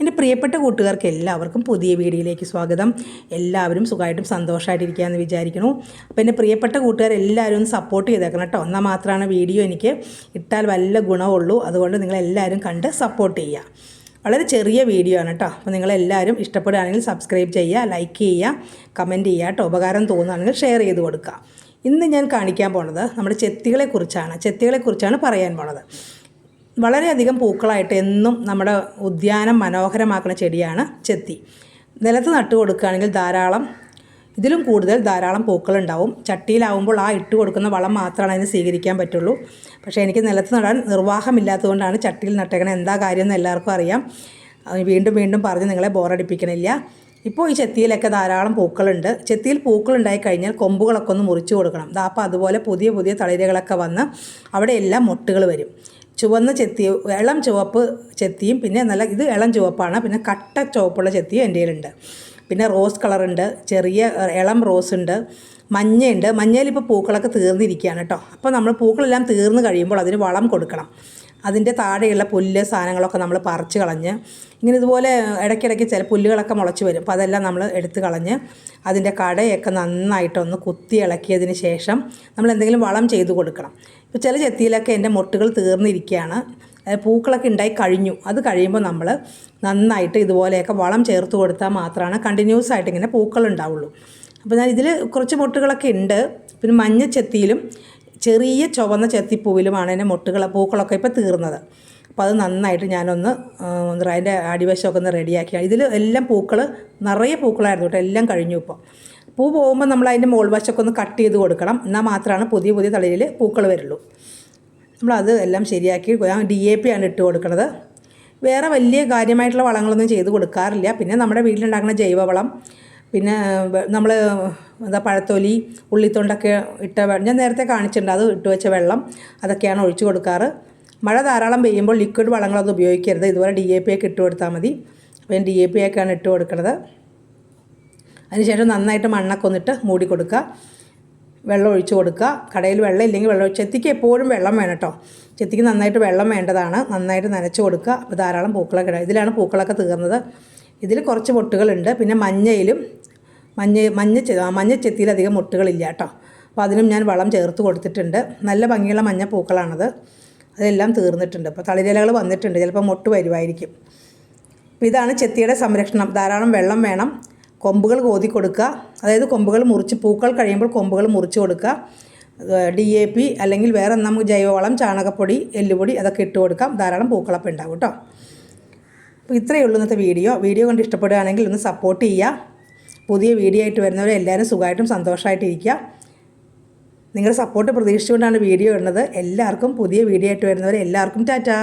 എന്റെ പ്രിയപ്പെട്ട കൂട്ടുകാർക്ക് എല്ലാവർക്കും പുതിയ വീഡിയോയിലേക്ക് സ്വാഗതം. എല്ലാവരും സുഖമായിട്ടും സന്തോഷമായിട്ടിരിക്കുകയെന്ന് വിചാരിക്കുന്നു. അപ്പോൾ എന്റെ പ്രിയപ്പെട്ട കൂട്ടുകാർ എല്ലാവരും ഒന്ന് സപ്പോർട്ട് ചെയ്തേക്കണം കേട്ടോ. എന്നാൽ മാത്രമാണ് വീഡിയോ എനിക്ക് ഇട്ടാൽ വല്ല ഗുണമുള്ളൂ അതുകൊണ്ട് നിങ്ങളെല്ലാവരും കണ്ട് സപ്പോർട്ട് ചെയ്യുക. വളരെ ചെറിയ വീഡിയോ ആണ് കേട്ടോ. അപ്പോൾ നിങ്ങളെല്ലാവരും ഇഷ്ടപ്പെടുകയാണെങ്കിൽ സബ്സ്ക്രൈബ് ചെയ്യുക ലൈക്ക് ചെയ്യുക കമന്റ് ചെയ്യുക കേട്ടോ. ഉപകാരം തോന്നുകയാണെങ്കിൽ ഷെയർ ചെയ്ത് കൊടുക്കുക. ഇന്ന് ഞാൻ കാണിക്കാൻ പോണത് നമ്മുടെ ചെത്തികളെക്കുറിച്ചാണ്. ചെത്തികളെക്കുറിച്ചാണ് പറയാൻ പോണത് വളരെയധികം പൂക്കളായിട്ട് എന്നും നമ്മുടെ ഉദ്യാനം മനോഹരമാക്കുന്ന ചെടിയാണ് ചെത്തി. നിലത്ത് നട്ടു കൊടുക്കുകയാണെങ്കിൽ ധാരാളം ഇതിലും കൂടുതൽ ധാരാളം പൂക്കളുണ്ടാവും. ചട്ടിയിലാവുമ്പോൾ ആ ഇട്ട് കൊടുക്കുന്ന വളം മാത്രമാണ് അതിന് സ്വീകരിക്കാൻ പറ്റുള്ളൂ. പക്ഷേ എനിക്ക് നിലത്ത് നടാൻ നിർവാഹമില്ലാത്തതുകൊണ്ടാണ് ചട്ടിയിൽ നട്ടേക്കണത് എന്താ കാര്യം എന്ന് എല്ലാവർക്കും അറിയാം. വീണ്ടും വീണ്ടും പറഞ്ഞ് നിങ്ങളെ ബോറടിപ്പിക്കണില്ല. ഇപ്പോൾ ഈ ചെത്തിയിലൊക്കെ ധാരാളം പൂക്കളുണ്ട്. ചെത്തിയിൽ പൂക്കളുണ്ടായി കഴിഞ്ഞാൽ കൊമ്പുകളൊക്കെ ഒന്ന് മുറിച്ചു കൊടുക്കണം. അപ്പോൾ അതുപോലെ പുതിയ പുതിയ തളിരകളൊക്കെ വന്ന് അവിടെയെല്ലാം മൊട്ടുകൾ വരും. ചുവന്ന ചെത്തി ഇളം ചുവപ്പ് ചെത്തിയും പിന്നെ നല്ല ഇത് ഇളം ചുവപ്പാണ്. പിന്നെ കട്ട ചുവപ്പുള്ള ചെത്തിയും എന്റെ കയ്യിലുണ്ട്. പിന്നെ റോസ് കളറുണ്ട്. ചെറിയ ഇളം റോസ് ഉണ്ട് മഞ്ഞയുണ്ട്. മഞ്ഞയിൽ ഇപ്പോൾ പൂക്കളൊക്കെ തീർന്നിരിക്കുകയാണ് കേട്ടോ. അപ്പോൾ നമ്മൾ പൂക്കളെല്ലാം തീർന്നു കഴിയുമ്പോൾ അതിന് വളം കൊടുക്കണം. അതിന്റെ താഴെയുള്ള പുല്ല് സാധനങ്ങളൊക്കെ നമ്മൾ പറിച്ച് കളഞ്ഞ് ഇങ്ങനെ ഇതുപോലെ ഇടയ്ക്കിടയ്ക്ക് ചില പുല്ലുകളൊക്കെ മുളച്ച് വരും. അപ്പോൾ അതെല്ലാം നമ്മൾ എടുത്ത് കളഞ്ഞ് അതിന്റെ കടയൊക്കെ നന്നായിട്ടൊന്ന് കുത്തി ഇളക്കിയതിന് ശേഷം നമ്മൾ എന്തെങ്കിലും വളം ചെയ്തു കൊടുക്കണം. ഇപ്പോൾ ചില ചെത്തിയിലൊക്കെ എന്റെ മുട്ടുകൾ തീർന്നിരിക്കുകയാണ്. പൂക്കളൊക്കെ ഉണ്ടായി കഴിഞ്ഞു. അത് കഴിയുമ്പോൾ നമ്മൾ നന്നായിട്ട് ഇതുപോലെയൊക്കെ വളം ചേർത്ത് കൊടുത്താൽ മാത്രമാണ് കണ്ടിന്യൂസ് ആയിട്ട് ഇങ്ങനെ പൂക്കൾ ഉണ്ടാവുള്ളൂ. അപ്പോൾ ഞാൻ ഇതിൽ കുറച്ച് മുട്ടുകളൊക്കെ ഉണ്ട്. പിന്നെ മഞ്ഞ ചെത്തിയിലും ചെറിയ ചുവന്ന ചെത്തിപ്പൂവിലുമാണ് എന്റെ മുട്ടുകൾ പൂക്കളൊക്കെ ഇപ്പോൾ തീർന്നത്. അപ്പോൾ അത് നന്നായിട്ട് ഞാനൊന്ന് അതിന്റെ അടിവശമൊക്കെ ഒന്ന് റെഡിയാക്കി. ഇതിൽ എല്ലാം പൂക്കൾ നിറയെ പൂക്കളായിരുന്നു കേട്ടോ എല്ലാം കഴിഞ്ഞു ഇപ്പോൾ പൂ പോകുമ്പോൾ നമ്മൾ അതിന്റെ മോൾ വശമൊക്കെ ഒന്ന് കട്ട് ചെയ്ത് കൊടുക്കണം. എന്നാൽ മാത്രമാണ് പുതിയ പുതിയ തളിരിൽ പൂക്കൾ വരുള്ളൂ. നമ്മളത് എല്ലാം ശരിയാക്കി ഞാൻ ഡി എ പി ആണ് ഇട്ട് കൊടുക്കുന്നത് വേറെ വലിയ കാര്യമായിട്ടുള്ള വളങ്ങളൊന്നും ചെയ്ത് കൊടുക്കാറില്ല. പിന്നെ നമ്മുടെ വീട്ടിലുണ്ടാക്കുന്ന ജൈവവളം പിന്നെ നമ്മൾ എന്താ പഴത്തൊലി ഉള്ളിത്തൊണ്ടൊക്കെ ഇട്ട ഞാൻ നേരത്തെ കാണിച്ചിട്ടുണ്ട്. അത് ഇട്ട് വെച്ച വെള്ളം അതൊക്കെയാണ് ഒഴിച്ചു കൊടുക്കാറ്. മഴ ധാരാളം പെയ്യുമ്പോൾ ലിക്വിഡ് വളങ്ങളൊന്നും ഉപയോഗിക്കരുത്. ഇതുപോലെ ഡി എ പി ഒക്കെ ഇട്ട് കൊടുത്താൽ മതി. അപ്പോൾ ഞാൻ ഡി എ പി ഒക്കെയാണ് ഇട്ട് കൊടുക്കുന്നത് അതിനുശേഷം നന്നായിട്ട് മണ്ണൊക്കെ ഒന്നിട്ട് മൂടി കൊടുക്കുക. വെള്ളം ഒഴിച്ചു കൊടുക്കുക. കടയിൽ വെള്ളം ഇല്ലെങ്കിൽ വെള്ളം ചെത്തിക്ക് എപ്പോഴും വെള്ളം വേണം കേട്ടോ. ചെത്തിക്ക് നന്നായിട്ട് വെള്ളം വേണ്ടതാണ്. നന്നായിട്ട് നനച്ച് കൊടുക്കുക. അപ്പോൾ ധാരാളം പൂക്കളൊക്കെ ഇടാം. ഇതിലാണ് പൂക്കളൊക്കെ തീർന്നത്. ഇതിൽ കുറച്ച് പൊട്ടുകളുണ്ട്. പിന്നെ മഞ്ഞയിലും മഞ്ഞ മഞ്ഞ മഞ്ഞ ചെത്തിയിലധികം മുട്ടുകളില്ല കേട്ടോ. അപ്പോൾ അതിനും ഞാൻ വളം ചേർത്ത് കൊടുത്തിട്ടുണ്ട്. നല്ല ഭംഗിയുള്ള മഞ്ഞ പൂക്കളാണത്. അതെല്ലാം തീർന്നിട്ടുണ്ട്. അപ്പോൾ തളിരിലകൾ വന്നിട്ടുണ്ട്. ചിലപ്പോൾ മുട്ട് വരുമായിരിക്കും അപ്പോൾ ഇതാണ് ചെത്തിയുടെ സംരക്ഷണം. ധാരാളം വെള്ളം വേണം. കൊമ്പുകൾ കോതി കൊടുക്കുക. അതായത് കൊമ്പുകൾ മുറിച്ച് പൂക്കൾ കഴിയുമ്പോൾ കൊമ്പുകൾ മുറിച്ച് കൊടുക്കുക. ഡി എ പി അല്ലെങ്കിൽ വേറെ നമുക്ക് ജൈവവളം ചാണകപ്പൊടി എല്ലുപൊടി അതൊക്കെ ഇട്ട് കൊടുക്കാം. ധാരാളം പൂക്കളൊക്കെ ഉണ്ടാവും കേട്ടോ. അപ്പോൾ ഇത്രയേ ഉള്ളൂ ഇന്നത്തെ വീഡിയോ. വീഡിയോ കണ്ട് ഇഷ്ടപ്പെടുകയാണെങ്കിൽ ഒന്ന് സപ്പോർട്ട് ചെയ്യുക. പുതിയ വീഡിയോ ആയിട്ട് വരുന്നവരെ എല്ലാവരും സുഖമായിട്ടും സന്തോഷമായിട്ടിരിക്കുക. നിങ്ങളുടെ സപ്പോർട്ട് പ്രതീക്ഷിച്ചുകൊണ്ടാണ് വീഡിയോ ഇടുന്നത്. എല്ലാവർക്കും പുതിയ വീഡിയോ ആയിട്ട് വരുന്നവരെ എല്ലാവർക്കും ടാറ്റാ.